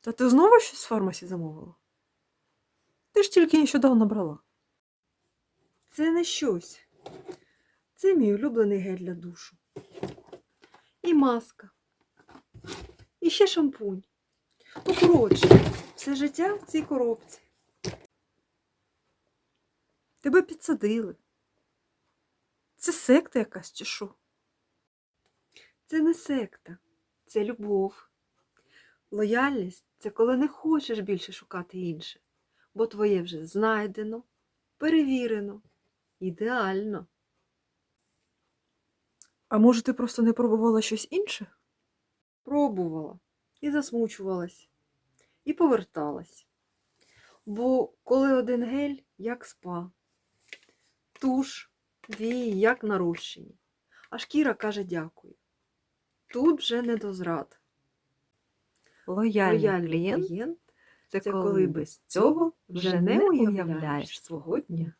Та ти знову щось з фармасі замовила? Ти ж тільки нещодавно брала. Це не щось. Це мій улюблений гель для душу. І маска. І ще шампунь. Ну, коротше, все життя в цій коробці. Тебе підсадили. Це секта якась чи що? Це не секта, це любов. Лояльність це коли не хочеш більше шукати інше, бо твоє вже знайдено, перевірено, ідеально. А може, ти просто не пробувала щось інше? Пробувала і засмучувалась, і поверталась. Бо коли один гель, як спа, туш, вії, як нарощені, а шкіра каже дякую. Тут вже не до зрад. Лояльний клієнт клієнт це коли без цього вже не уявляєш свого дня.